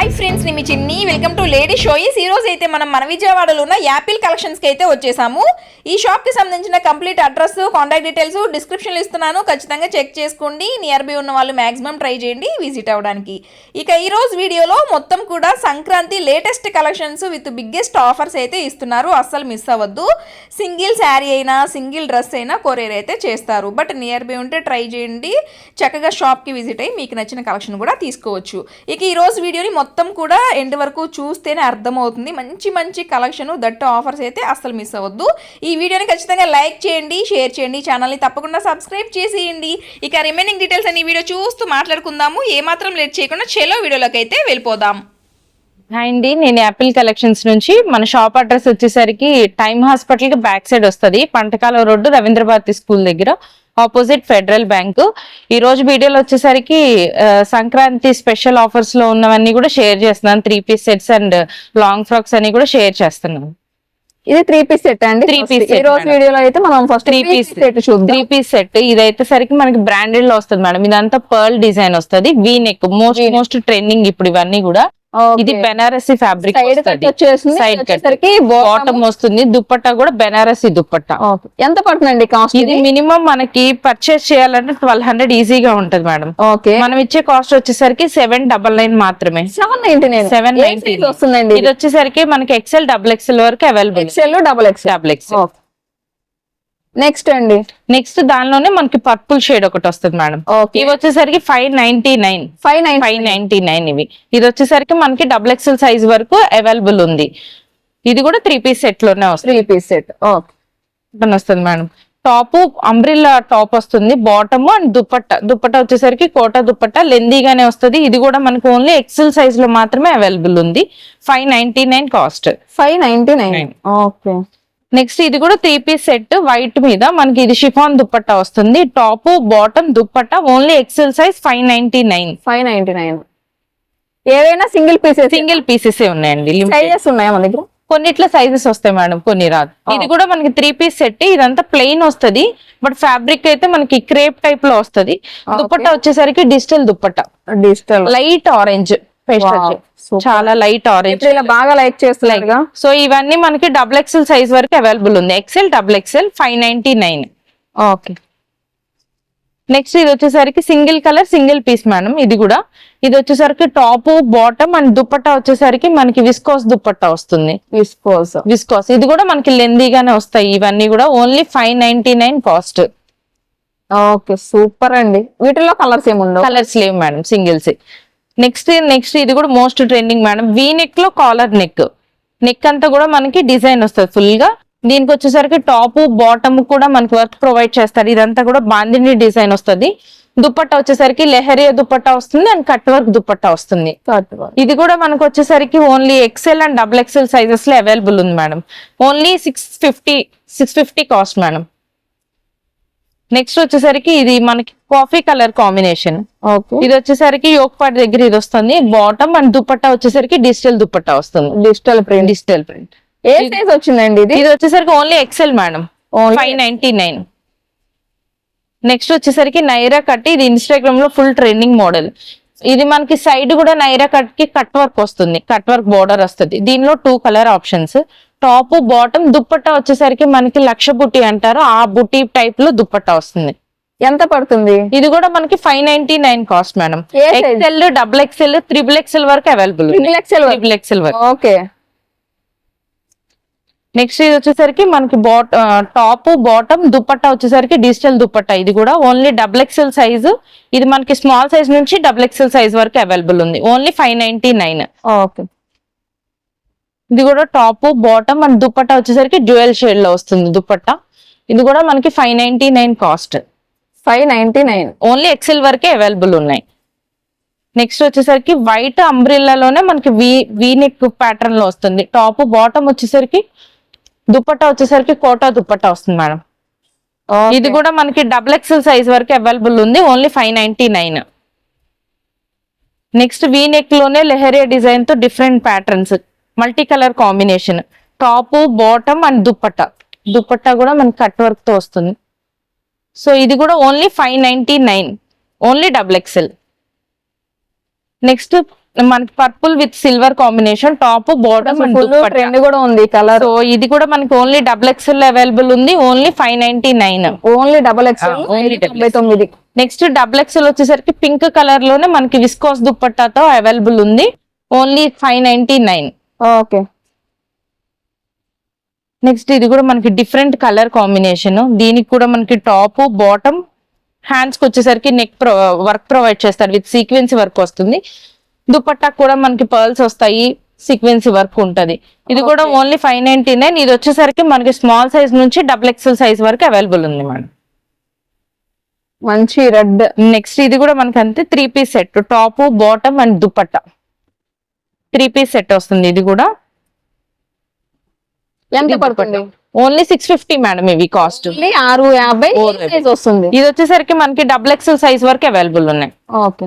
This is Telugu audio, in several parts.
హాయ్ ఫ్రెండ్స్ నేను మీ చిన్ని. వెల్కమ్ టు లేడీ షోయిస్ ఈ రోజు అయితే మనం మన విజయవాడలో ఉన్న యాపిల్ కలెక్షన్స్కి అయితే వచ్చేసాము. ఈ షాప్కి సంబంధించిన కంప్లీట్ అడ్రస్ కాంటాక్ట్ డీటెయిల్స్ డిస్క్రిప్షన్లో ఇస్తున్నాను. ఖచ్చితంగా చెక్ చేసుకోండి. నియర్ బై ఉన్న వాళ్ళు మాక్సిమం ట్రై చేయండి విజిట్ అవ్వడానికి. ఇక ఈరోజు వీడియోలో మొత్తం కూడా Sankranti latest collections with biggest offers అయితే ఇస్తున్నారు. అస్సలు మిస్ అవ్వద్దు. సింగిల్ శారీ అయినా సింగిల్ డ్రెస్ అయినా కొరియర్ అయితే చేస్తారు. బట్ నియర్ బై ఉంటే ట్రై చేయండి. చక్కగా షాప్కి విజిట్ అయ్యి మీకు నచ్చిన కలెక్షన్ కూడా తీసుకోవచ్చు. ఇక ఈరోజు వీడియోని మొత్తం మొత్తం కూడా ఎండ్ వరకు చూస్తేనే అర్థమవుతుంది. మంచి మంచి కలెక్షన్ దట్టు ఆఫర్స్ అయితే అస్సలు మిస్ అవ్వద్దు. ఈ వీడియోని ఖచ్చితంగా లైక్ చేయండి షేర్ చేయండి ఛానల్ని తప్పకుండా సబ్స్క్రైబ్ చేసేయండి. ఇక రిమైనింగ్ డీటెయిల్స్ అన్ని వీడియో చూస్తూ మాట్లాడుకుందాము. ఏమాత్రం లేట్ చేయకుండా చెలో వీడియోలోకి అయితే వెళ్ళిపోదాం. హాయ్ అండి నేను యాపిల్ కలెక్షన్స్ నుంచి మన షాప్ అడ్రస్ వచ్చేసరికి టైమ్ హాస్పిటల్కి బ్యాక్ సైడ్ వస్తుంది. పంటకాల రోడ్డు రవీంద్ర భారతి స్కూల్ దగ్గర ఆపోజిట్ ఫెడరల్ బ్యాంక్ ఈ రోజు వీడియోలో వచ్చేసరికి సంక్రాంతి స్పెషల్ ఆఫర్స్లో ఉన్నవన్నీ కూడా షేర్ చేస్తున్నాను. Three piece sets and long frocks అన్ని కూడా షేర్ చేస్తున్నాను. ఇది త్రీ పీస్ సెట్ అండి. First piece ఈ రోజు. వీడియోలో అయితే మనం first three three piece piece set చూద్దాం. త్రీ పీస్ సెట్ ఇదైతే సరికి మనకి బ్రాండెడ్లో వస్తుంది మేడం ఇదంతా పర్ల్ డిజైన్ వస్తుంది. V neck most most trending ఇప్పుడు ఇవన్నీ కూడా. ఇది బెనారసి ఫ్యాబ్రిక్ సైడ్ కట్ వచ్చేసింది Side cut. వచ్చేసరికి బాటమ్ వస్తుంది. దుప్పట్టా కూడా బెనారసి దుప్పట్టా. ఎంత పడుతుందండి కాస్ట్ ఇది మినిమం మనకి పర్చేస్ చేయాలంటే ట్వెల్వ్ హండ్రెడ్ ఈజీగా ఉంటది మేడం. ఓకే. మనం ఇచ్చే కాస్ట్ వచ్చేసరికి సెవెన్ డబల్ నైన్ మాత్రమే. Seven ninety nine. Seven ninety వస్తుందండి ఇది వచ్చేసరికి మనకి ఎక్సెల్ డబుల్ ఎక్సెల్ వరకు available XL double XL double XL okay. Next అండి. నెక్స్ట్ దానిలోనే మనకి పర్పుల్ షేడ్ ఒకటి వస్తుంది మేడం ఇవి వచ్చేసరికి five ninety nine five nine five ninety nine ఇవి. ఇది వచ్చేసరికి మనకి డబుల్ ఎక్సెల్ సైజ్ వరకు అవైలబుల్ ఉంది. ఇది కూడా త్రీ పీస్ సెట్లోనే వస్తుంది. త్రీ పీస్ సెట్ ఓకే వస్తుంది మేడం టాప్ అంబ్రిల్లా టాప్ వస్తుంది. బాటమ్ అండ్ దుప్పట్ట దుప్పట్ట వచ్చేసరికి కోట దుప్పట్ట లెందీగానే వస్తుంది. ఇది కూడా మనకు ఓన్లీ ఎక్సెల్ సైజ్లో మాత్రమే అవైలబుల్ ఉంది. Five ninety nine cost five ninety nine. Okay next ఇది కూడా త్రీ పీస్ సెట్ వైట్ మీద మనకి ఇది షిఫాన్ దుప్పట్ట వస్తుంది. Top bottom dupatta only XL size five ninety nine five ninety nine ఏవైనా సింగిల్ పీసెస్ సింగిల్ పీసెస్ ఉన్నాయండి. సైజెస్ ఉన్నాయా మన దగ్గర? కొన్నిట్లో సైజెస్ వస్తాయి మేడం కొన్ని రాదు. ఇది కూడా మనకి త్రీ పీస్ సెట్ ఇదంతా ప్లెయిన్ వస్తది బట్ ఫ్యాబ్రిక్ అయితే మనకి క్రేప్ టైప్లో వస్తది. దుప్పట్ట వచ్చేసరికి digital dupatta. Digital. Light orange చాలా లైట్ ఆరెంజ్. బాగా లైక్ చేస్తున్నారుగా సో ఇవన్నీ మనకి డబుల్ ఎక్సెల్ సైజ్ వరకు అవైలబుల్ ఉంది. XL double XL five ninety nine. Okay. Next ఇది వచ్చేసరికి single colour single piece madam. ఇది కూడా. ఇది వచ్చేసరికి టాప్ బాటమ్ అండ్ దుప్పట్టా వచ్చేసరికి మనకి విస్కోస్ దుప్పట్టా వస్తుంది. విస్కోస్. విస్కోస్. ఇది కూడా మనకి లెందీగానే వస్తాయి. ఇవన్నీ కూడా only five ninety nine cost. Okay super అండి. వీటిలో కలర్స్ ఏముండవు? కలర్స్ లేవు మేడం సింగిల్స్. నెక్స్ట్ నెక్స్ట్ ఇది కూడా మోస్ట్ ట్రెండింగ్ మేడం వీ నెక్లో కాలర్ నెక్ నెక్ అంతా కూడా మనకి డిజైన్ వస్తుంది ఫుల్గా. దీనికి వచ్చేసరికి టాప్ బాటమ్ కూడా మనకి వర్క్ ప్రొవైడ్ చేస్తారు. ఇదంతా కూడా బాందిని డిజైన్ వస్తుంది. దుప్పట్టా వచ్చేసరికి లెహరియా దుప్పట్టా వస్తుంది అండ్ కట్ వర్క్ దుప్పట్టా వస్తుంది. ఇది కూడా మనకు వచ్చేసరికి only XL and double XL సైజెస్లో available ఉంది madam only six fifty six fifty cost madam next వచ్చేసరికి ఇది మనకి కాఫీ కలర్ కాంబినేషన్ ఓకే ఇది వచ్చేసరికి యోగపాటి దగ్గర ఇది వస్తుంది. బాటమ్ అండ్ దుపట్టా వచ్చేసరికి డిజిటల్ దుపట్టా వస్తుంది. డిజిటల్ ప్రింట్ డిజిటల్ ప్రింట్ ఏ సైజ్ వచ్చిందండి ఇది? ఇది వచ్చేసరికి only XL madam five ninety nine next వచ్చేసరికి నైరా కట్ ఇది ఇన్స్టాగ్రామ్లో ఫుల్ ట్రెండింగ్ మోడల్ ఇది మనకి సైడ్ కూడా నైరా కట్కి కట్ వర్క్ వస్తుంది. కట్ వర్క్ బోర్డర్ వస్తుంది. దీనిలో two colour options top bottom dupatta వచ్చేసరికి మనకి లక్ష బుట్టి అంటారు. ఆ బుట్టి టైప్లో దుప్పట్టా వస్తుంది. ఎంత పడుతుంది? ఇది కూడా మనకి five ninety nine cost madam? XL double XL triple XL వరకు అవైలబుల్ త్రిబుల్ ఎక్సెల్ వరకు? ఓకే. నెక్స్ట్ ఇది వచ్చేసరికి మనకి బాట్ టాప్ బాటమ్ దుపట్టా వచ్చేసరికి డిజిటల్ దుపట్టా ఇది కూడా ఓన్లీ డబుల్ ఎక్సెల్ సైజు ఇది మనకి స్మాల్ సైజ్ నుంచి డబుల్ ఎక్సెల్ సైజ్ వరకు అవైలబుల్ ఉంది. Only five ninety nine. Okay. ఇది కూడా టాప్ బాటమ్ అండ్ దుపట్టా వచ్చేసరికి డ్యూయల్ షేడ్లో వస్తుంది దుపట్టా ఇది కూడా మనకి five ninety nine cost. Five ninety nine. Only XL వరకే అవైలబుల్ ఉన్నాయి. నెక్స్ట్ వచ్చేసరికి వైట్ అంబ్రిల్లాలోనే మనకి వీ వీ నెక్ ప్యాటర్న్లో వస్తుంది. టాప్ బాటమ్ వచ్చేసరికి దుపట్టా వచ్చేసరికి కోటా దుపట్టా వస్తుంది మేడం. ఇది కూడా మనకి డబుల్ ఎక్సెల్ సైజ్ వరకు అవైలబుల్ ఉంది only five ninety nine. Next V నెక్లోనే lehariya డిజైన్తో different patterns. Multi colour combination. Top bottom and dupatta. Dupatta కూడా మనకి కట్ వర్క్తో వస్తుంది. సో ఇది కూడా only five ninety nine. Only double XL next మనకి purple with silver combination top bottom trend కూడా ఉంది కలర్. సో ఇది కూడా మనకి ఓన్లీ డబుల్ ఎక్స్ఎల్ అవైలబుల్ ఉంది. Only five ninety nine. Only double XL తొంభై తొమ్మిది. నెక్స్ట్ డబుల్ ఎక్స్ఎల్ వచ్చేసరికి పింక్ కలర్లోనే మనకి విస్కోస్ దుప్పట్టాతో అవైలబుల్ ఉంది. Only five ninety nine. Okay. Next ఇది కూడా మనకి డిఫరెంట్ కలర్ కాంబినేషన్ దీనికి కూడా మనకి టాప్ బాటమ్ హ్యాండ్స్కి వచ్చేసరికి నెక్ వర్క్ ప్రొవైడ్ చేస్తారు. విత్ సీక్వెన్సీ వర్క్ వస్తుంది. దుపట్టా కూడా మనకి పర్ల్స్ వస్తాయి. సీక్వెన్సీ వర్క్ ఉంటది. ఇది కూడా. ఓన్లీ ఫైవ్ నైన్టీ నైన్ ఇది వచ్చేసరికి మనకి స్మాల్ సైజ్ నుంచి డబుల్ ఎక్స్ఎల్ సైజ్ వరకు అవైలబుల్ ఉంది మేడం. మంచి రెడ్ నెక్స్ట్ ఇది కూడా మనకి అంతే three piece set top bottom and dupatta. Three piece set వస్తుంది ఇది కూడా. ఎంత పడుతుంది? ఓన్లీ సిక్స్ ఫిఫ్టీ మేడం ఇవి కాస్ట్ ఓన్లీ ఆరు యాభై వస్తుంది. ఇది వచ్చేసరికి మనకి డబుల్ ఎక్స్ఎల్ సైజ్ వరకు అవైలబుల్ ఉన్నాయి. ఓకే.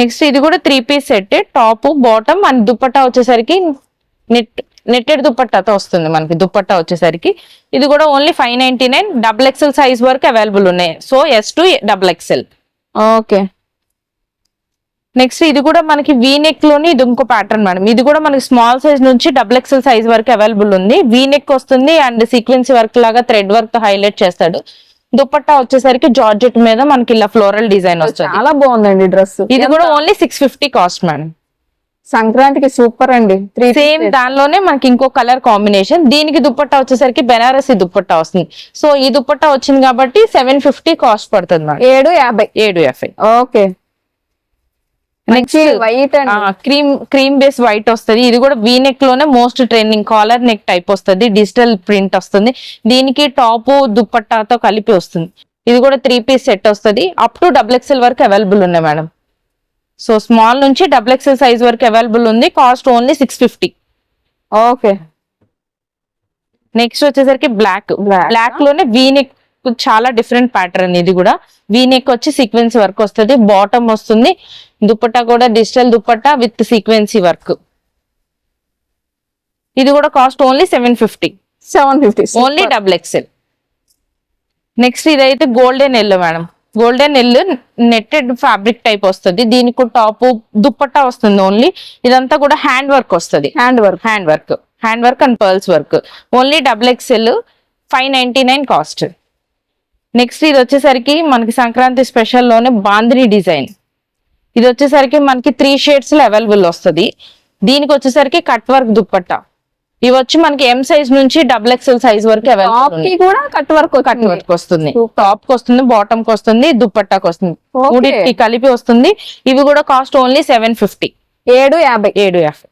నెక్స్ట్ ఇది కూడా three piece set top bottom and dupatta వచ్చేసరికి నెట్ నెట్టెడ్ దుపట్టాతో వస్తుంది మనకి దుపట్టా వచ్చేసరికి. ఇది కూడా only five ninety nine double XL size వరకు అవైలబుల్ ఉన్నాయి. So S to double XL okay. Next ఇది కూడా మనకి వీ నెక్లోని ఇది ఇంకో ప్యాటర్న్ మేడం ఇది కూడా మనకి స్మాల్ సైజ్ నుంచి డబుల్ ఎక్స్ఎల్ సైజ్ వరకు అవైలబుల్ ఉంది. వీ నెక్ వస్తుంది అండ్ సీక్వెన్సీ వర్క్ లాగా థ్రెడ్ వర్క్తో హైలైట్ చేస్తాడు. దుపట్టా వచ్చేసరికి జార్జెట్ మీద మనకి ఇలా ఫ్లోరల్ డిజైన్ వస్తుంది. చాలా బాగుందండి డ్రెస్. ఇది కూడా only six fifty cost madam సంక్రాంతికి సూపర్ అండి. సేమ్ దానిలోనే మనకి ఇంకో కలర్ కాంబినేషన్ దీనికి దుపట్టా వచ్చేసరికి బెనారసి దుపట్టా వస్తుంది. సో ఈ దుపట్టా వచ్చింది కాబట్టి సెవెన్ ఫిఫ్టీ కాస్ట్ పడుతుంది ఏడు యాభై. ఏడు f i okay. Next white cream cream base white వస్తుంది. ఇది కూడా V నెక్లోనే most trending collar neck type వస్తుంది. డిజిటల్ ప్రింట్ వస్తుంది. దీనికి టాప్ దుపట్టాతో కలిపి వస్తుంది. ఇది కూడా త్రీ పీస్ సెట్ వస్తుంది. అప్ టు డబుల్ ఎక్స్ఎల్ వరకు అవైలబుల్ ఉన్నాయి మేడం. సో స్మాల్ నుంచి డబుల్ ఎక్స్ఎల్ సైజ్ వరకు అవైలబుల్ ఉంది. Cost only six fifty okay next వచ్చేసరికి బ్లాక్. బ్లాక్లోనే వీ నెక్ చాలా డిఫరెంట్ ప్యాటర్న్ ఇది కూడా వీ నెక్ వచ్చి సీక్వెన్స్ వర్క్ వస్తుంది బాటమ్ వస్తుంది. దుపట్టా కూడా digital dupatta with sequence work. ఇది కూడా cost only seven fifty. Seven fifty only double XL next ఇదైతే golden yellow madam. Golden yellow netted fabric type వస్తుంది. దీనికి టాప్ దుపట్టా వస్తుంది ఓన్లీ. ఇదంతా కూడా హ్యాండ్ వర్క్ వస్తుంది. Hand work. Hand work. Hand work and pearls work. Only double XL five ninety nine cost. Next ఇది వచ్చేసరికి మనకి సంక్రాంతి స్పెషల్లోనే బాందిని డిజైన్ ఇది వచ్చేసరికి మనకి త్రీ షేడ్స్లో అవైలబుల్ వస్తుంది. దీనికి వచ్చేసరికి కట్ వర్క్ దుప్పట్టా. ఇవి వచ్చి మనకి ఎం సైజ్ నుంచి డబుల్ ఎక్స్ఎల్ సైజ్ వరకు అవైలబుల్కి కూడా కట్ వర్క్ కట్ వర్క్ వస్తుంది. టాప్కి వస్తుంది బాటమ్కి వస్తుంది దుప్పట్టాకి వస్తుంది. మూడింటికి కలిపి వస్తుంది. ఇవి కూడా కాస్ట్ ఓన్లీ సెవెన్ ఫిఫ్టీ ఏడు యాభై. ఏడు యాభై.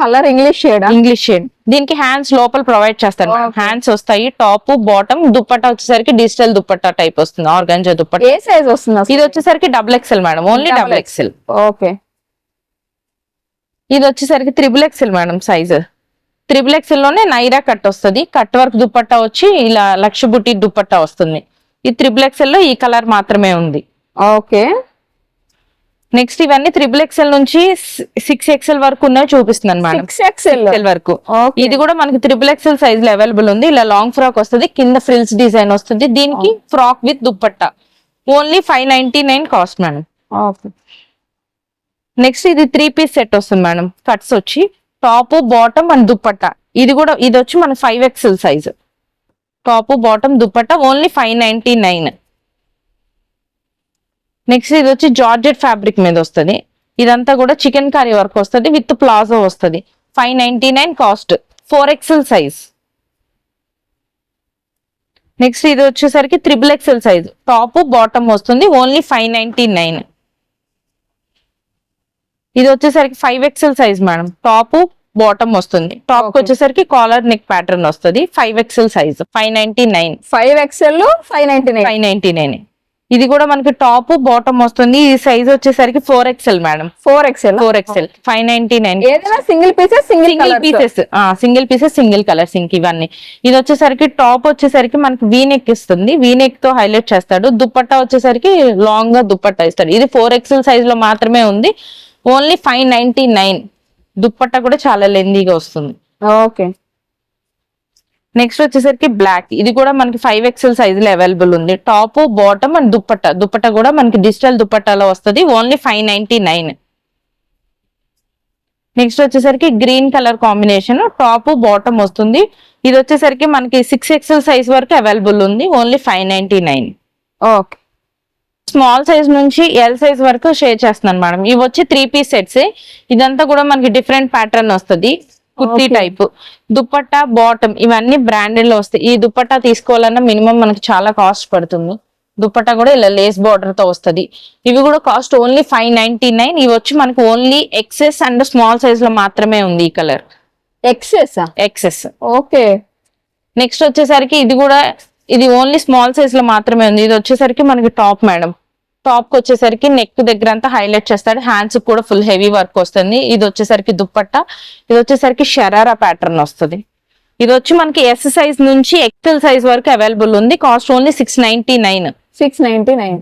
Colour English shade? English shade. దీనికి హ్యాండ్స్ లోపల ప్రొవైడ్ Okay. హ్యాండ్స్ వస్తాయి టాప్ బాటమ్ దుప్పట్టా వచ్చేసరికి డిజిటల్ దుప్పట్టా టైప్ వస్తుంది ఆర్గంజా దుప్పట్టా ఏ సైజ్ వస్తుంది? ఇది వచ్చేసరికి double XL madam only double XL okay. ఇది వచ్చేసరికి triple XL madam size. Triple ఎక్సెల్లోనే Naira cut వస్తుంది కట్ వర్క్ దుప్పట్టా వచ్చి ఇలా లక్ష బుట్టి దుప్పట్టా వస్తుంది. ఈ త్రిబుల్ ఎక్సెల్లో ఈ కలర్ మాత్రమే ఉంది. ఓకే. నెక్స్ట్ ఇవన్నీ త్రిబుల్ ఎక్సెల్ నుంచి సిక్స్ ఎక్సెల్ వరకు ఉన్నవి చూపిస్తున్నాను మేడం సిక్స్ ఎక్స్ఎల్ ఎక్సెల్ వరకు. ఇది కూడా మనకి త్రిబుల్ ఎక్సెల్ సైజ్లో అవైలబుల్ ఉంది. ఇలా లాంగ్ ఫ్రాక్ వస్తుంది కింద ఫ్రిల్స్ డిజైన్ వస్తుంది. దీనికి frock with dupatta only five ninety nine cost madam next ఇది త్రీ పీస్ సెట్ వస్తుంది మేడం కట్స్ వచ్చి టాప్ బాటమ్ అండ్ దుప్పట్టా ఇది కూడా ఇది వచ్చి మన five XL size top bottom dupatta only five ninety nine next ఇది వచ్చి జార్జెట్ ఫ్యాబ్రిక్ మీద వస్తుంది. ఇదంతా కూడా చికెన్ కర్రీ వర్క్ వస్తుంది విత్ ప్లాజో వస్తుంది. Five ninety nine cost four XL size next ఇది వచ్చేసరికి triple XL size top bottom వస్తుంది ఓన్లీ ఫైవ్ నైన్టీ నైన్ ఇది వచ్చేసరికి five XL size madam top bottom వస్తుంది. టాప్కి. వచ్చేసరికి కాలర్ నెక్ ప్యాటర్న్ వస్తుంది five XL size five ninety nine five XL five ninety nine five ninety nine ఇది కూడా మనకి టాప్ బాటమ్ వస్తుంది. ఈ సైజ్ వచ్చేసరికి four XL madam. Four XL four XL five ninety nine. ఏదైనా single pieces single pieces. Single pieces single colours ఇంక ఇవన్నీ. ఇది వచ్చేసరికి టాప్ వచ్చేసరికి మనకి వీ నెక్ ఇస్తుంది. వీ నెక్తో హైలైట్ చేస్తాడు. దుప్పట్టా వచ్చేసరికి లాంగ్గా దుప్పట్టా ఇస్తాడు. ఇది ఫోర్ ఎక్సెల్ సైజ్లో మాత్రమే ఉంది. Only five ninety nine dupatta కూడా చాలా లెందీగా వస్తుంది. ఓకే. నెక్స్ట్ వచ్చేసరికి బ్లాక్ ఇది కూడా మనకి ఫైవ్ ఎక్స్ఎల్ సైజ్లో అవైలబుల్ ఉంది. Top bottom and dupatta dupatta కూడా మనకి డిజిటల్ దుప్పట్టాలో వస్తుంది. Only five ninety nine next వచ్చేసరికి green colour combination top bottom వస్తుంది. ఇది వచ్చేసరికి మనకి సిక్స్ ఎక్స్ఎల్ సైజ్ వరకు అవైలబుల్ ఉంది. Only five ninety nine okay small size నుంచి ఎల్ సైజ్ వరకు షేర్ చేస్తున్నాను మేడం. ఇవి వచ్చి త్రీ పీస్ సెట్స్ ఇదంతా కూడా మనకి డిఫరెంట్ ప్యాటర్న్ వస్తుంది. కుర్తీ. టైప్. దుప్పట్టా బాటమ్ ఇవన్నీ బ్రాండెడ్లో వస్తాయి. ఈ దుప్పట్టా తీసుకోవాలన్నా మినిమం మనకి చాలా కాస్ట్ పడుతుంది. దుప్పట్టా కూడా ఇలా లేస్ బార్డర్తో వస్తది. ఇవి కూడా cost only five ninety nine. ఇవి వచ్చి మనకి ఓన్లీ ఎక్సెస్ అండ్ స్మాల్ సైజ్లో మాత్రమే ఉంది ఈ colour XS XS. Okay. Next వచ్చేసరికి ఇది కూడా ఇది ఓన్లీ స్మాల్ సైజ్లో మాత్రమే ఉంది. ఇది వచ్చేసరికి మనకి టాప్ మేడం. టాప్కి వచ్చేసరికి నెక్ దగ్గర అంతా హైలైట్ చేస్తాడు. హ్యాండ్స్ కూడా ఫుల్ హెవీ వర్క్ వస్తుంది. ఇది వచ్చేసరికి దుప్పట్ట. ఇది వచ్చేసరికి షరారా ప్యాటర్న్ వస్తుంది. ఇది వచ్చి మనకి ఎస్ సైజ్ నుంచి ఎక్సెల్ సైజ్ వరకు అవైలబుల్ ఉంది. Cost only six ninety nine six ninety nine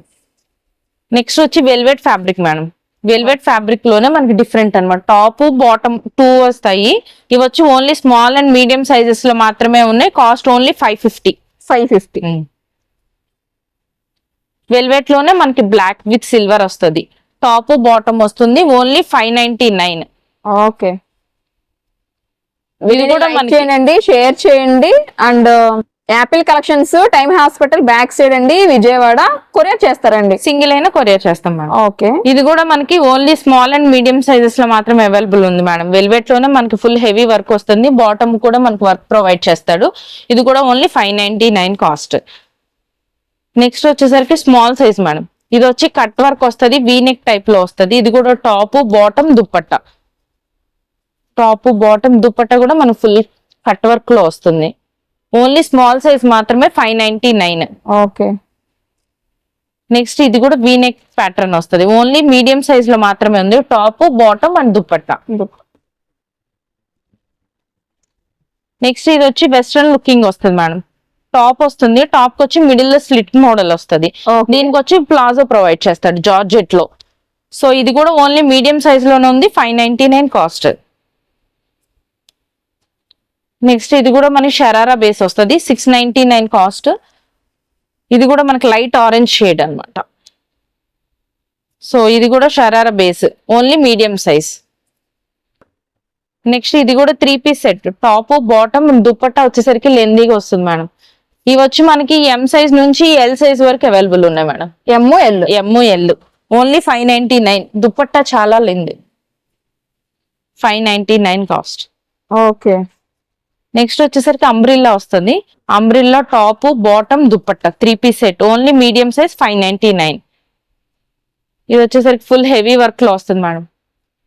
next వచ్చి వెల్వెట్ ఫ్యాబ్రిక్ మేడం. వెల్వెట్ ఫ్యాబ్రిక్లోనే మనకి డిఫరెంట్ అన్నమాట. టాప్ బాటమ్ టూ వస్తాయి. ఇవి వచ్చి ఓన్లీ స్మాల్ అండ్ మీడియం సైజెస్లో మాత్రమే ఉన్నాయి. Cost only five fifty five fifty వెల్వెట్లోనే మనకి బ్లాక్ విత్ సిల్వర్ వస్తుంది. టాప్ బాటమ్ వస్తుంది. Only five ninety nine okay. ఇది కూడా చేయండి షేర్ చేయండి. And Apple collections time hospital back side అండి విజయవాడ. కొరియర్ చేస్తారండి. సింగిల్ అయినా కొరియర్ చేస్తాం మేడం. ఓకే. ఇది కూడా మనకి ఓన్లీ స్మాల్ అండ్ మీడియం సైజెస్లో మాత్రమే అవైలబుల్ ఉంది మేడం. వెల్వెట్లోనే మనకి ఫుల్ హెవీ వర్క్ వస్తుంది. బాటమ్ కూడా మనకి వర్క్ ప్రొవైడ్ చేస్తాడు. ఇది కూడా ఓన్లీ ఫైవ్ కాస్ట్ నెక్స్ట్ వచ్చేసరికి స్మాల్ సైజ్ మేడం ఇది వచ్చి కట్ వర్క్ వస్తుంది వీనెక్ టైప్లో వస్తుంది. ఇది కూడా top bottom dupatta. Top bottom dupatta కూడా మనకు ఫుల్ కట్ వర్క్లో వస్తుంది. ఓన్లీ స్మాల్ సైజ్ మాత్రమే five ninety nine okay. Next ఇది కూడా వీనెక్ ప్యాటర్న్ వస్తుంది. ఓన్లీ మీడియం సైజ్లో మాత్రమే ఉంది. Top bottom and dupatta. Next ఇది వచ్చి వెస్ట్రన్ లుకింగ్ వస్తుంది మేడం టాప్ వస్తుంది. టాప్కి వచ్చి మిడిల్లో స్లిట్ మోడల్ వస్తుంది. దీనికి వచ్చి ప్లాజో ప్రొవైడ్ చేస్తాడు జార్జెట్లో సో ఇది కూడా ఓన్లీ మీడియం సైజ్లోనే ఉంది. Five ninety nine cost. Next ఇది కూడా మనకి షరారా బేస్ వస్తుంది. Six ninety nine cost. ఇది కూడా మనకి లైట్ ఆరెంజ్ షేడ్ అన్నమాట. సో ఇది కూడా sharara base. Only medium size. Next ఇది కూడా three piece set. Top bottom dupatta వచ్చేసరికి లెందీగా వస్తుంది మేడం. ఇవి వచ్చి మనకి ఎం సైజ్ నుంచి ఎల్ సైజ్ వరకు అవైలబుల్ ఉన్నాయి madam. M L M L only five ninety nine dupatta చాలా lengthy five ninety nine cost okay. Next వచ్చేసరికి అంబ్రిల్లా వస్తుంది. Umbrella top bottom dupatta. Three piece set only medium size five ninety nine ఇది వచ్చేసరికి ఫుల్ హెవీ వర్క్లో వస్తుంది మేడం.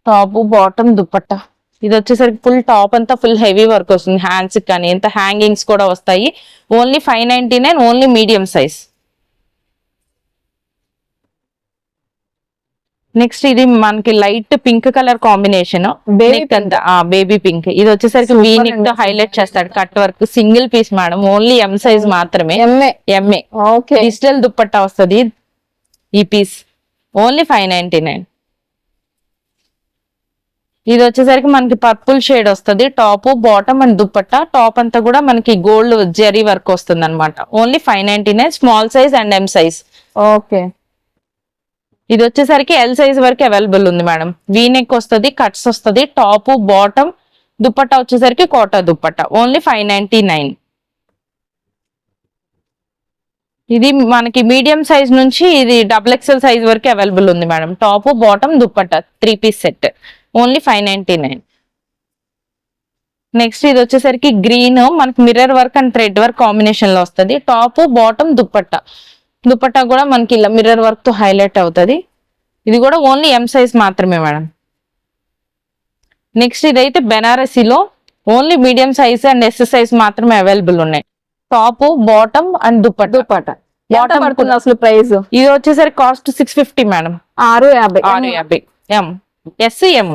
Top bottom dupatta. ఇది వచ్చేసరికి ఫుల్ టాప్ అంతా ఫుల్ హెవీ వర్క్ వస్తుంది. హ్యాండ్స్ కానీ ఎంత హ్యాంగింగ్స్ కూడా వస్తాయి. Only five ninety nine only medium size next ఇది మనకి light pink colour combination baby pink ఇది వచ్చేసరికి వీనిక్తో. హైలైట్ చేస్తాడు. Cut work single piece madam only M size మాత్రమే. ఎంఏ డిజిటల్ దుప్పట్టా వస్తుంది. ఈ piece only five ninety nine ఇది వచ్చేసరికి మనకి పర్పుల్ షేడ్ వస్తుంది. Top bottom and dupatta top అంతా కూడా మనకి గోల్డ్ జెరీ వర్క్ వస్తుంది అనమాట only five ninety nine small size and M size okay. ఇది వచ్చేసరికి ఎల్ సైజ్ వరకు అవైలబుల్ ఉంది మేడం. వీనెక్ వస్తుంది కట్స్ వస్తుంది. టాప్ బాటమ్ దుప్పట్టా వచ్చేసరికి Kota dupatta only five ninety nine ఇది మనకి మీడియం సైజ్ నుంచి ఇది డబుల్ ఎక్స్ఎల్ సైజ్ వరకు అవైలబుల్ ఉంది madam. Top bottom dupatta three piece set only five ninety nine. Next ఇది వచ్చేసరికి గ్రీన్ మనకి mirror work and thread work కాంబినేషన్లో వస్తుంది. Top bottom dupatta. దుపట్టా కూడా మనకి ఇలా మిర్రర్ వర్క్తో హైలైట్ అవుతుంది. ఇది కూడా ఓన్లీ ఎం సైజ్ మాత్రమే మేడం. నెక్స్ట్ ఇదైతే బెనారసీలో only medium size and S size మాత్రమే అవైలబుల్ ఉన్నాయి. టాప్ బాటమ్ అండ్ దుప్పట పడుతుంది కూడా. అసలు ప్రైస్? ఇది వచ్చేసరికి కాస్ట్ సిక్స్ ఫిఫ్టీ మేడం. ఆరు యాభై. ఆరు యాభై. M S M.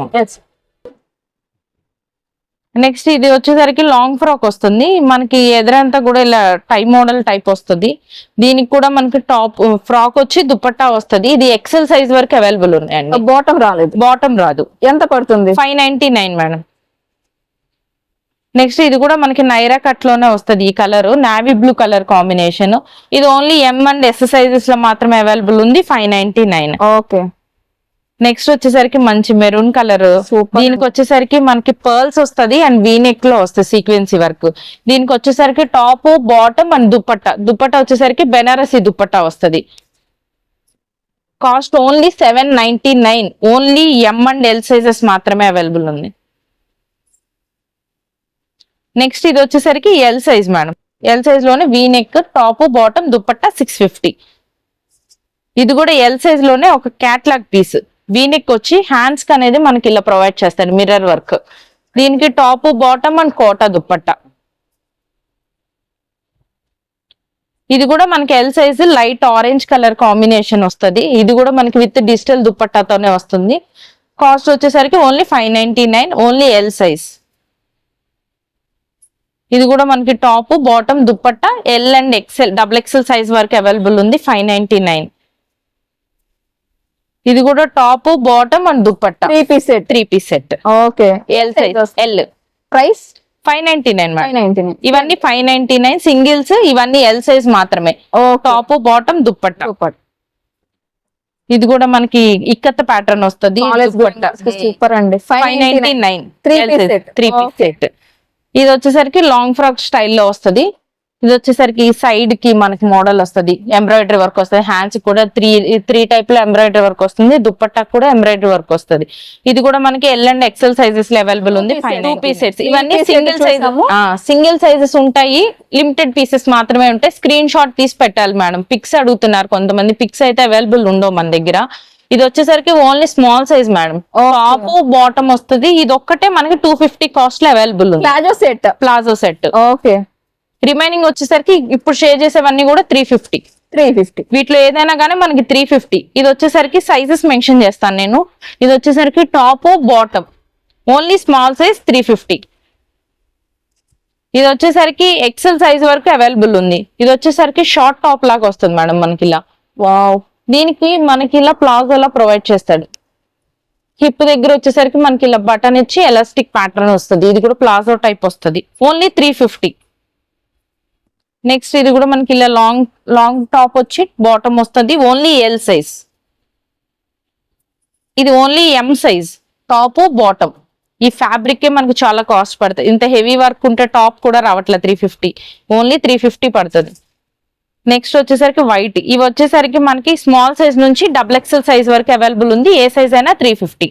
నెక్స్ట్ ఇది వచ్చేసరికి లాంగ్ ఫ్రాక్ వస్తుంది. మనకి ఎదురంతా కూడా ఇలా టై మోడల్ టైప్ వస్తుంది. దీనికి కూడా మనకి టాప్ ఫ్రాక్ వచ్చి దుపట్టా వస్తుంది. ఇది ఎక్సెల్ సైజ్ వరకు అవైలబుల్ ఉన్నాయండి. బాటం రాలేదు. బాటమ్ రాదు. ఎంత పడుతుంది? Five ninety nine madam next ఇది కూడా మనకి నైరా కట్లోనే వస్తుంది ఈ colour navy blue colour combination ఇది ఓన్లీ ఎం అండ్ ఎస్ సైజెస్లో మాత్రమే అవైలబుల్ ఉంది. Five ninety nine okay next వచ్చేసరికి మంచి మెరూన్ కలర్. దీనికి వచ్చేసరికి మనకి పర్ల్స్ వస్తది అండ్ వీనెక్లో వస్తుంది సీక్వెన్సీ వర్క్ దీనికి వచ్చేసరికి top bottom and dupatta dupatta వచ్చేసరికి బెనారసి దుప్పట్టా వస్తది. Cost only seven ninety nine only M and L sizes మాత్రమే అవైలబుల్ ఉంది నెక్స్ట్ ఇది వచ్చేసరికి L size madam L సైజ్లోనే V neck top bottom dupatta six fifty ఇది కూడా ఎల్ సైజ్లోనే ఒక క్యాట్లాగ్ పీస్ వీనెక్ వచ్చి హ్యాండ్స్కి అనేది మనకి ఇలా ప్రొవైడ్ చేస్తారు మిర్రర్ వర్క్ దీనికి top bottom and Kota dupatta. ఇది కూడా మనకి L size light orange colour combination వస్తుంది. ఇది కూడా మనకి విత్ డిజిటల్ దుప్పట్టాతోనే వస్తుంది. కాస్ట్ వచ్చేసరికి only five ninety nine only L size ఇది కూడా మనకి top bottom dupatta L and XL double XL size వరకు అవైలబుల్ ఉంది ఫైవ్ నైన్టీ నైన్ ఇది కూడా top bottom and dupatta. Three piece set three piece set okay. L size L price five ninety nine ఇవన్నీ ఫైవ్ నైన్టీ నైన్ సింగిల్స్ ఇవన్నీ ఎల్ సైజ్ మాత్రమే. Top bottom dupatta. సూపర్ ఇది కూడా మనకి ఇక్కత్త ప్యాటర్న్ వస్తుంది. సూపర్ అండి. Five ninety nine. Three piece. Set ఇది వచ్చేసరికి లాంగ్ ఫ్రాక్ స్టైల్లో వస్తది. ఇది వచ్చేసరికి సైడ్కి మనకి మోడల్ వస్తది. ఎంబ్రాయిడరీ వర్క్ వస్తుంది. హ్యాండ్స్ కూడా త్రీ త్రీ టైప్లో ఎంబ్రాయిడరీ వర్క్ వస్తుంది. దుప్పట్టా కూడా ఎంబ్రాయిడరీ వర్క్ వస్తది. ఇది కూడా మనకి ఎల్ అండ్ ఎక్సెల్ సైజెస్లో అవైలబుల్ ఉంది. Two set. Piece sets Three ఇవన్నీ సింగిల్ సైజ్. సింగిల్ సైజెస్ ఉంటాయి. లిమిటెడ్ పీసెస్ మాత్రమే ఉంటాయి. స్క్రీన్ షాట్ తీసి పెట్టాలి మేడం. పిక్స్ అడుగుతున్నారు కొంతమంది. పిక్స్ అయితే అవైలబుల్ ఉండవు మన దగ్గర. ఇది వచ్చేసరికి only small size madam. Top bottom వస్తుంది. ఇది ఒక్కటే మనకి టూ ఫిఫ్టీ కాస్ట్లో అవైలబుల్ ఉంది. Palazzo set palazzo set okay remaining వచ్చేసరికి ఇప్పుడు షేర్ చేసేవన్నీ కూడా త్రీ ఫిఫ్టీ త్రీ ఫిఫ్టీ వీటిలో ఏదైనా కానీ మనకి త్రీ ఫిఫ్టీ ఇది వచ్చేసరికి సైజెస్ మెన్షన్ చేస్తాను నేను. ఇది వచ్చేసరికి top bottom only small size three fifty ఇది వచ్చేసరికి ఎక్సెల్ సైజ్ వరకు అవైలబుల్ ఉంది. ఇది వచ్చేసరికి షార్ట్ టాప్ లాగా వస్తుంది మేడం మనకి ఇలా. వావ్ దీనికి మనకి ఇలా ప్లాజో లా ప్రొవైడ్ చేస్తాడు. హిప్ దగ్గర వచ్చేసరికి మనకి ఇలా బటన్ ఇచ్చి ఎలాస్టిక్ ప్యాటర్న్ వస్తుంది. ఇది కూడా ప్లాజో టైప్ వస్తుంది. ఓన్లీ త్రీ ఫిఫ్టీ నెక్స్ట్ ఇది కూడా మనకి ఇలా లాంగ్ లాంగ్ టాప్ వచ్చి బాటమ్ వస్తుంది. ఓన్లీ ఎల్ సైజ్ ఇది only M size top bottom ఈ ఫ్యాబ్రిక్కే మనకు చాలా కాస్ట్ పడుతుంది ఇంత హెవీ వర్క్ ఉంటే టాప్ కూడా రావట్లేదు three fifty only three fifty పడుతుంది. నెక్స్ట్ వచ్చేసరికి వైట్ ఇవి వచ్చేసరికి మనకి స్మాల్ సైజ్ నుంచి డబుల్ ఎక్సెల్ సైజ్ వరకు అవైలబుల్ ఉంది. ఏ సైజ్ అయినా త్రీ ఫిఫ్టీ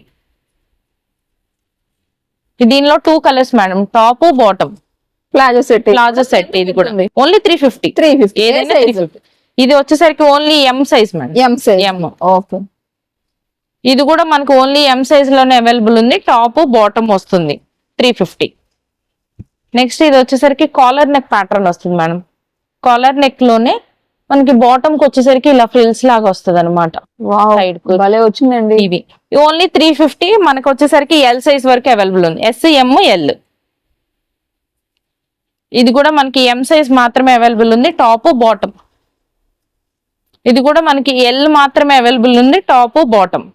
దీనిలో two colours madam top bottom palazzo set palazzo set ఇది కూడా. Only three fifty three fifty ఏదైనా ఇది వచ్చేసరికి only M size madam M size M okay. ఇది కూడా మనకు ఓన్లీ ఎం సైజ్లోనే అవైలబుల్ ఉంది. టాప్ బాటమ్ వస్తుంది. త్రీ ఫిఫ్టీ నెక్స్ట్ ఇది వచ్చేసరికి కాలర్ నెక్ ప్యాటర్న్ వస్తుంది మేడం కాలర్ నెక్లోనే మనకి బాటమ్కి వచ్చేసరికి ఇలా ఫ్రిల్స్ లాగా వస్తుంది అనమాట. భలే వచ్చిందండి. ఇవి. ఓన్లీ త్రీ ఫిఫ్టీ మనకు వచ్చేసరికి ఎల్ సైజ్ వరకు అవైలబుల్ ఉంది. ఎస్ ఎం ఎల్ ఇది కూడా మనకి ఎం సైజ్ మాత్రమే అవైలబుల్ ఉంది టాప్ బాటమ్ ఇది కూడా మనకి ఎల్ మాత్రమే అవైలబుల్ ఉంది టాప్ బాటమ్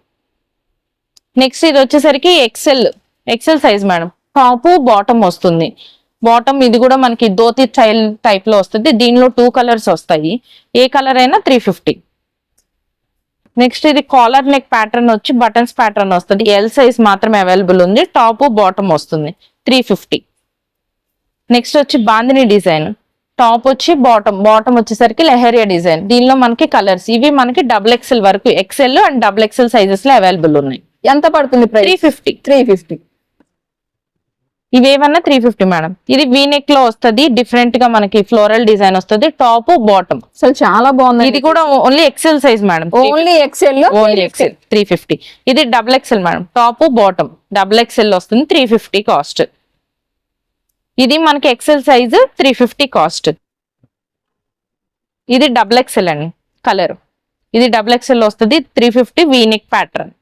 నెక్స్ట్ ఇది వచ్చేసరికి XL XL size madam top bottom వస్తుంది. బాటమ్ ఇది కూడా మనకి ధోతి స్టైల్ టైప్లో వస్తుంది. దీనిలో టూ కలర్స్ వస్తాయి. ఏ కలర్ అయినా త్రీ ఫిఫ్టీ నెక్స్ట్ ఇది కాలర్ నెక్ ప్యాటర్న్ వచ్చి బటన్స్ ప్యాటర్న్ వస్తుంది. ఎల్ సైజ్ మాత్రమే అవైలబుల్ ఉంది టాప్ బాటమ్ వస్తుంది త్రీ ఫిఫ్టీ నెక్స్ట్ వచ్చి బాందిని డిజైన్. టాప్ వచ్చి బాటమ్ బాటమ్ వచ్చేసరికి లెహరియా డిజైన్. దీనిలో మనకి కలర్స్. ఇవి మనకి డబుల్ ఎక్సెల్ వరకు ఎక్సెల్ అండ్ డబుల్ ఎక్సెల్ సైజెస్లో అవైలబుల్ ఉన్నాయి. ఎంత పడుతుంది three price fifty three fifty ఇవేమన్నా three fifty madam ఇది వీనెక్లో వస్తుంది డిఫరెంట్గా మనకి ఫ్లోరల్ డిజైన్ వస్తుంది టాప్ బాటమ్ అసలు చాలా బాగుంది ఇది కూడా only XL size madam only XL only XL three fifty ఇది double XL madam top bottom double XL వస్తుంది త్రీ ఫిఫ్టీ కాస్ట్ ఇది మనకి XL size three fifty cost ఇది డబుల్ ఎక్సెల్ అండి కలర్ ఇది డబుల్ ఎక్సెల్ వస్తుంది three fifty V neck pattern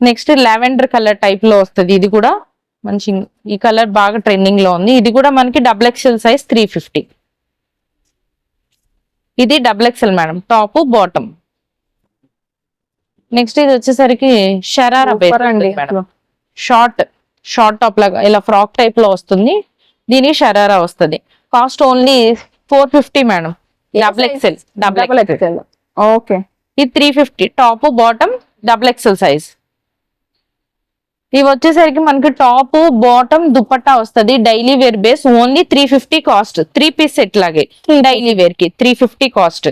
next lavender colour టైప్లో వస్తుంది ఇది కూడా మంచి ఈ కలర్ బాగా ట్రెండింగ్లో ఉంది. ఇది కూడా మనకి double XL size three fifty ఇది double XL madam top bottom next ఇది వచ్చేసరికి షరారా షార్ట్ షార్ట్ టాప్ లాగా ఇలా ఫ్రాక్ టైప్లో వస్తుంది. దీనికి షరారా వస్తుంది. Cost only four fifty madam. Double XL double XL okay. ఇది three fifty top bottom double XL size ఇవి వచ్చేసరికి మనకి టాప్ బాటమ్ దుపట్టా వస్తది. Daily wear base only three fifty cost three piece set లాగే. డైలీ వేర్కి త్రీ ఫిఫ్టీ కాస్ట్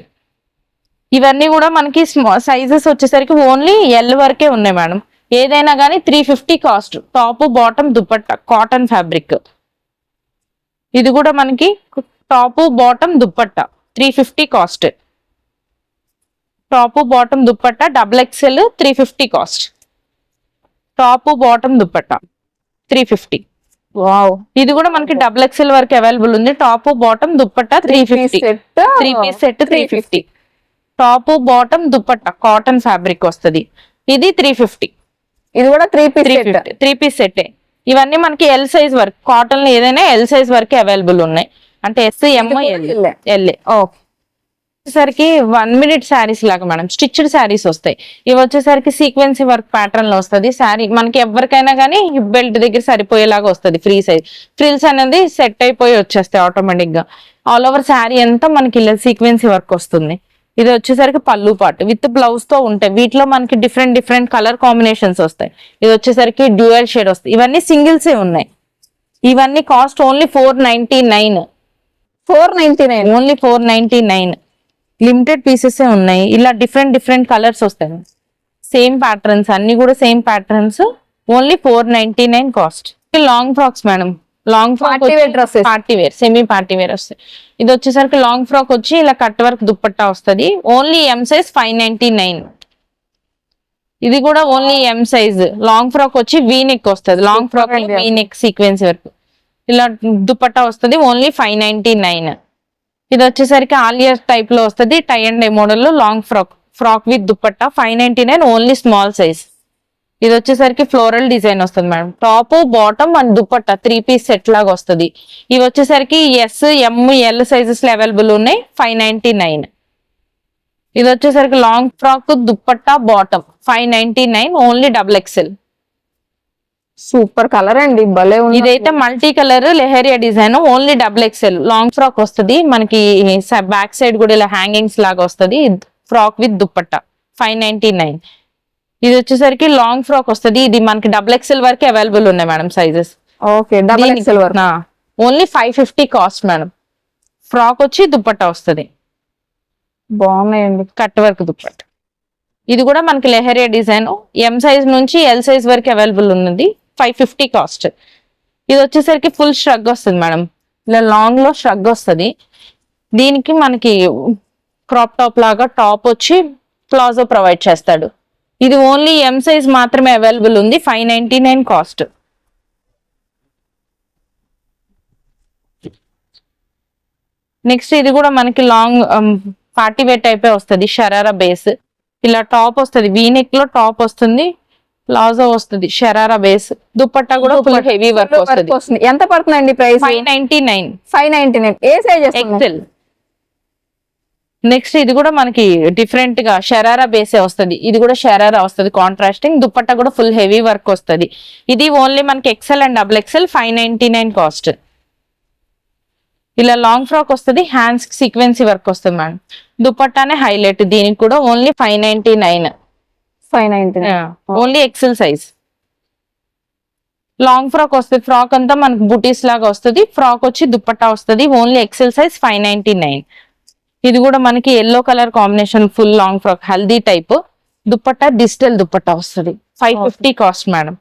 ఇవన్నీ కూడా మనకి సైజెస్ వచ్చేసరికి ఓన్లీ ఎల్ వరకే ఉన్నాయి మేడం. ఏదైనా కానీ three fifty cost top bottom dupatta cotton fabric ఇది కూడా మనకి top bottom dupatta three fifty cost top bottom dupatta double XL three fifty cost top bottom dupatta three fifty wow ఇది కూడా మనకి డబుల్ ఎక్స్ఎల్ వరకు అవైలబుల్ ఉంది. Top bottom dupatta three fifty set three piece set three fifty top bottom dupatta cotton fabric వస్తది. ఇది త్రీ ఫిఫ్టీ ఇది కూడా three piece three piece set ఇవన్నీ మనకి ఎల్ సైజ్ వరకు కాటన్ ఏదైనా ఎల్ సైజ్ వరకు అవైలబుల్ ఉన్నాయి. అంటే ఎస్ ఎం ఎల్ ఓకే వచ్చేసరికి వన్ మినిట్ శారీస్ లాగా మేడం. స్టిచ్డ్ శారీస్ వస్తాయి. ఇవి వచ్చేసరికి సీక్వెన్సీ వర్క్ ప్యాటర్న్లో వస్తుంది. శారీ మనకి ఎవరికైనా కానీ బెల్ట్ దగ్గర సరిపోయేలాగా వస్తుంది ఫ్రీ సైజ్ ఫ్రిల్స్ అనేది సెట్ అయిపోయి వచ్చేస్తాయి ఆటోమేటిక్గా. ఆల్ ఓవర్ శారీ అంతా మనకి ఇలా సీక్వెన్సీ వర్క్ వస్తుంది. ఇది వచ్చేసరికి పళ్ళు పాటు. విత్ బ్లౌజ్తో ఉంటాయి వీటిలో మనకి డిఫరెంట్ డిఫరెంట్ కలర్ కాంబినేషన్స్ వస్తాయి. ఇది వచ్చేసరికి డ్యూయల్ షేడ్ వస్తాయి. ఇవన్నీ సింగిల్స్ ఉన్నాయి. ఇవన్నీ cost only four ninety nine four ninety nine only four ninety nine limited pieces ఉన్నాయి. ఇలా డిఫరెంట్ డిఫరెంట్ కలర్స్ వస్తాయి సేమ్ ప్యాటర్న్స్ అన్ని కూడా same patterns only four ninety nine cost long frocks madam long frock. Party wear semi party wear వస్తాయి. ఇది వచ్చేసరికి లాంగ్ ఫ్రాక్ వచ్చి ఇలా కట్ వర్క్ దుప్పట్టా వస్తది. Only M size five ninety nine ఇది కూడా only M size long frock వచ్చి వీ నెక్ వస్తుంది. లాంగ్ ఫ్రాక్ అండి. వీ నెక్ సీక్వెన్స్ వరకు. ఇలా దుపట్టా వస్తుంది ఓన్లీ ఫైవ్ నైన్టీ నైన్ ఇది వచ్చేసరికి ఆలియర్ టైప్లో వస్తుంది. టై అండ్ డై మోడల్లో long frock frock with dupatta five ninety nine only small size ఇది వచ్చేసరికి ఫ్లోరల్ డిజైన్ వస్తుంది madam. Top bottom and dupatta three piece set లాగా వస్తుంది. ఇవి వచ్చేసరికి ఎస్ ఎం ఎల్ సైజెస్లో అవైలబుల్ ఉన్నాయి ఫైవ్ నైన్టీ నైన్ ఇది వచ్చేసరికి long frock dupatta bottom five ninety nine only double XL super colour అండి భలే ఉంది. ఇదైతే multi colour leheriya design only double XL long frock వస్తుంది మనకి బ్యాక్ సైడ్ కూడా ఇలా హ్యాంగింగ్స్ లాగా వస్తుంది frock with dupatta five ninety nine ఇది వచ్చేసరికి లాంగ్ ఫ్రాక్ వస్తుంది. ఇది మనకి డబుల్ ఎక్సెల్ వరకు అవైలబుల్ ఉన్నాయి madam sizes okay double XL వరకు. Only five fifty cost madam frock వచ్చి దుప్పట్టా వస్తుంది. బాగున్నాయండి. Cut work dupatta. ఇది కూడా మనకి లెహరియా డిజైన్. ఎం సైజ్ నుంచి ఎల్ సైజ్ వరకు అవైలబుల్ ఉన్నది. ఫైవ్ ఫిఫ్టీ కాస్ట్ ఇది వచ్చేసరికి ఫుల్ ష్రగ్ వస్తుంది మేడం ఇలా లాంగ్లో ష్రగ్ వస్తుంది. దీనికి మనకి క్రాప్ టాప్ లాగా టాప్ వచ్చి ప్లాజో ప్రొవైడ్ చేస్తాడు. ఇది ఓన్లీ ఎం సైజ్ మాత్రమే అవైలబుల్ ఉంది. Five ninety nine cost next ఇది కూడా మనకి లాంగ్ పార్టీ వేర్ టైపే వస్తుంది. షరారా బేస్ ఇలా టాప్ వస్తుంది. వీనెక్లో టాప్ వస్తుంది. ప్లాజో వస్తుంది. షరారా బేస్ దుపట్టా కూడా ఫుల్ హెవీ వర్క్ వస్తుంది. వస్తుంది. ఎంత పడుతుందండి price? Five ninety nine five ninety nine ఏ సైజ్ ఎక్సెల్ నెక్స్ట్ ఇది కూడా మనకి డిఫరెంట్గా షరారా బేసే వస్తుంది. ఇది కూడా షరారా వస్తుంది. కాంట్రాస్టింగ్ దుపట్టా కూడా ఫుల్ హెవీ వర్క్ వస్తుంది. ఇది ఓన్లీ మనకి XL and double XL five cost ఇలా లాంగ్ ఫ్రాక్ వస్తుంది. హ్యాండ్స్ సీక్వెన్సీ వర్క్ వస్తుంది మేడం దుపట్టానే హైలైట్ దీనికి కూడా only five ninety nine five ninety nine only XL size long frock వస్తుంది. ఫ్రాక్ అంతా మనకి బుటీస్ లాగా వస్తుంది. ఫ్రాక్ వచ్చి దుపట్టా వస్తుంది. Only XL size five ninety nine ఇది కూడా మనకి yellow colour combination full long frock haldi type dupatta digital dupatta వస్తుంది. Five fifty cost madam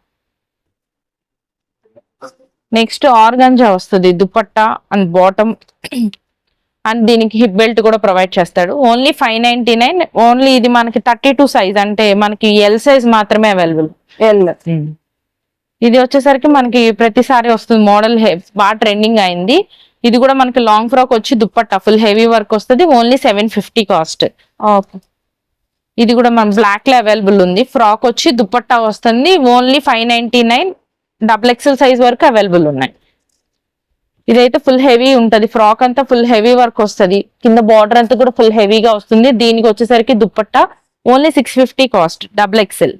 next organza వస్తుంది దుపట్టా అండ్ బాటమ్ అండ్ దీనికి హిప్ బెల్ట్ కూడా ప్రొవైడ్ చేస్తాడు. Only five ninety nine only ఇది మనకి థర్టీ టూ సైజ్ అంటే మనకి ఎల్ సైజ్ మాత్రమే అవైలబుల్ ఎల్ ఇది వచ్చేసరికి మనకి ప్రతిసారి వస్తుంది మోడల్ బాగా ట్రెండింగ్ అయింది. ఇది కూడా మనకి లాంగ్ ఫ్రాక్ వచ్చి దుప్పట్టా ఫుల్ హెవీ వర్క్ వస్తుంది only seven fifty cost okay. ఇది కూడా మన బ్లాక్లో అవైలబుల్ ఉంది. ఫ్రాక్ వచ్చి దుపట్టా వస్తుంది only five ninety nine double XL size వరకు అవైలబుల్ ఉన్నాయి. ఇదైతే ఫుల్ హెవీ ఉంటది. ఫ్రాక్ అంతా ఫుల్ హెవీ వర్క్ వస్తుంది. కింద బార్డర్ అంతా కూడా ఫుల్ హెవీగా వస్తుంది. దీనికి వచ్చేసరికి dupatta only six fifty cost double XL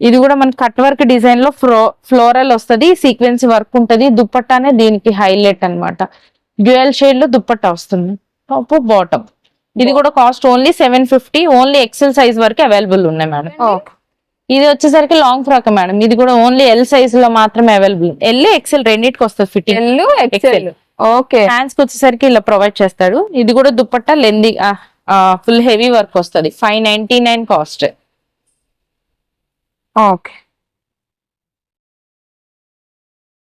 ఇది కూడా మన కట్ వర్క్ డిజైన్లో ఫ్లో ఫ్లోరల్ వస్తది సీక్వెన్స్ వర్క్ ఉంటది. దుప్పట్టానే దీనికి హైలైట్ అన్నమాట. డ్యూయల్ షేడ్లో దుప్పట్టా వస్తుంది. Top bottom. ఇది కూడా cost only seven fifty. Only XL size వరకు అవైలబుల్ ఉన్నాయి మేడం. ఇది వచ్చేసరికి లాంగ్ ఫ్రాక్ మేడం. ఇది కూడా ఓన్లీ ఎల్ సైజ్లో మాత్రమే అవైలబుల్. ఎల్ ఎక్సెల్ రెండింటికి వస్తుంది ఫిట్టింగ్. L XL. ఓకే. హ్యాండ్స్కి వచ్చేసరికి ఇలా ప్రొవైడ్ చేస్తాడు. ఇది కూడా దుప్పట్టా లెంది ఫుల్ హెవీ వర్క్ వస్తుంది. Five ninety nine cost. Okay